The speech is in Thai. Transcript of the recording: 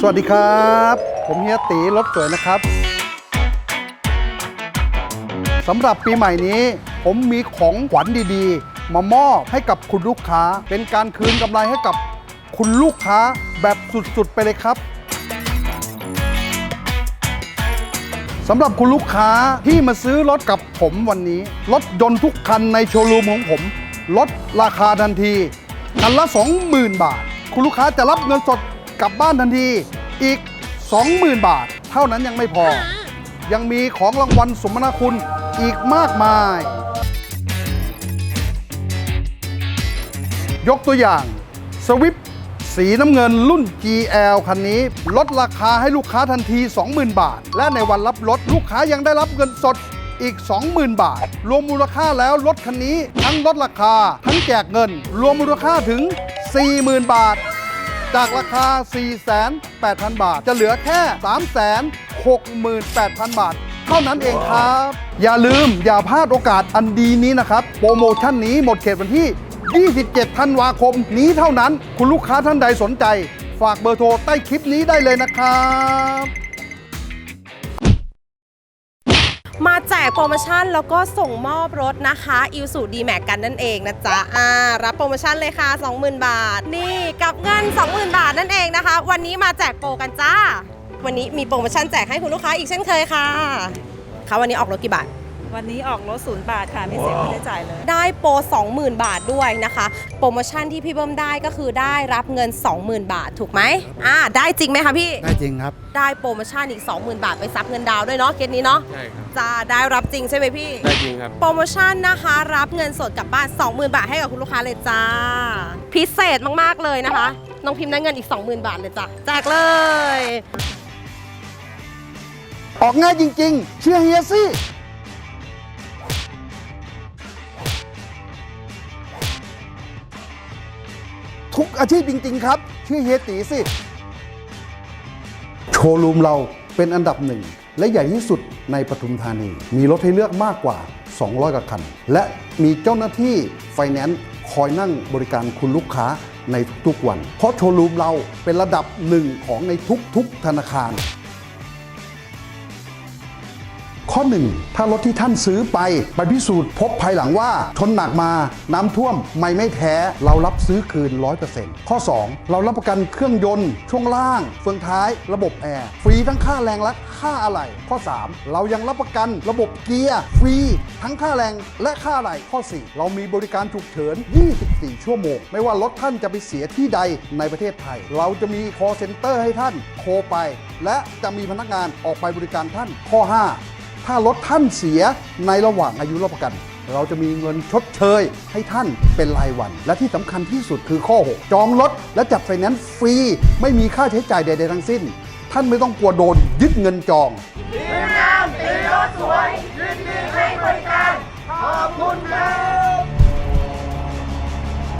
สวัสดีครับ ผมเฮียตีรถสวยนะครับสำหรับปีใหม่นี้ ผมมีของขวัญดีๆ มามอบให้กับคุณลูกค้า เป็นการคืนกำไรให้กับคุณลูกค้าแบบสุดๆไปเลยครับสำหรับคุณลูกค้าที่มาซื้อรถกับผมวันนี้ รถยนต์ทุกคันในโชว์รูมของผม ลดราคาทันที คันละ 20,000 บาท คุณลูกค้าจะรับเงินสด กลับบ้านทันทีอีก 20,000 บาท เท่านั้นยังไม่พอ ยังมีของรางวัลสมนาคุณอีกมากมาย ยกตัวอย่างสวิปสีน้ำเงินรุ่น GL คันนี้ ลดราคาให้ลูกค้าทันที 20,000 บาท และในวันรับรถลูกค้ายังได้รับเงินสดอีก 20,000 บาท รวมมูลค่าแล้วรถคันนี้ ทั้งลดราคา ทั้งแจกเงิน รวมมูลค่าถึง 40,000 บาท จากราคา 48,000 บาท จะเหลือแค่ 368,000 บาท เท่านั้นเองครับ อย่าลืมอย่าพลาดโอกาสอันดีนี้นะครับ โปรโมชั่นนี้หมดเขตวันที่ 27 ธันวาคมนี้เท่านั้น คุณลูกค้าท่านใดสนใจ ฝากเบอร์โทรใต้คลิปนี้ได้เลยนะครับ กโปรโมชั่นแล้วก็ส่งมอบรถนะคะอิวสูดีแม็กกันนั่นเองนะจ๊ะอ่ารับโปรโมชั่นเลยค่ะ 20,000 บาท นี่กับเงิน 20,000 บาทนั่นเองนะคะ วันนี้มาแจกโปรกันจ้า วันนี้มีโปรโมชั่นแจกให้คุณลูกค้าอีกเช่นเคยค่ะค่ะวันนี้ออกรถกี่บาท วันนี้ออกรถศูนย์บาทค่ะไม่เสียค่าใช้จ่ายเลย ได้โปร 20,000 บาทด้วยนะคะ โปรโมชั่นที่พี่เบิ้มได้ก็คือได้รับเงิน 20,000 บาทถูกไหมอ่าได้จริงไหมคะพี่ ได้จริงครับ ได้โปรโมชั่นอีก 20,000 บาทไปซับเงินดาวน์ด้วยเนาะเคสนี้เนาะใช่ครับจะได้รับจริงใช่ไหมพี่ ได้จริงครับ โปรโมชั่นนะคะ รับเงินสดกลับบ้าน 20,000 บาทให้กับคุณลูกค้าเลยจ้า พิเศษมากๆเลยนะคะ น้องพิมพ์ได้เงินอีก 20,000 บาทเลยจ้ะแจกเลย ออกง่ายจริง ๆ เชื่อเฮียสิ ทุกอาชีพจริง ๆ ครับ ชื่อเฮียตีสิ โชว์รูมเราเป็นอันดับหนึ่ง และใหญ่ที่สุดในปทุมธานี มีรถให้เลือกมากกว่า 200 กว่าคัน และมีเจ้าหน้าที่ไฟแนนซ์คอยนั่งบริการคุณลูกค้าในทุกๆวัน เพราะโชว์รูมเราเป็นระดับหนึ่งของในทุกๆธนาคาร ข้อ 1 ถ้ารถที่ท่านซื้อไปไปพิสูจน์พบภายหลังว่าชนหนักมาน้ำท่วมไม่ไม่แท้เรารับซื้อคืน 100%ข้อ 2 เรารับประกันเครื่องยนต์ ช่วงล่างเฟืองท้าย ระบบแอร์ฟรีทั้งค่าแรงและค่าอะไหล่ข้อ 3 เรายังรับประกันระบบเกียร์ฟรีทั้งค่าแรงและค่าอะไหล่ข้อ 4 เรามีบริการฉุกเฉิน 24 ชั่วโมง ไม่ว่ารถท่านจะไปเสียที่ใดในประเทศไทย เราจะมี call center ให้ท่านโทรไป และจะมีพนักงานออกไปบริการท่านข้อ 5 ถ้ารถท่านเสียในระหว่างอายุรับประกัน เราจะมีเงินชดเชยให้ท่านเป็นรายวัน และที่สำคัญที่สุดคือข้อ 6 จองรถและจัดไฟแนนซ์ฟรี ไม่มีค่าใช้จ่ายใดๆทั้งสิ้น ท่านไม่ต้องกลัวโดนยึดเงินจอง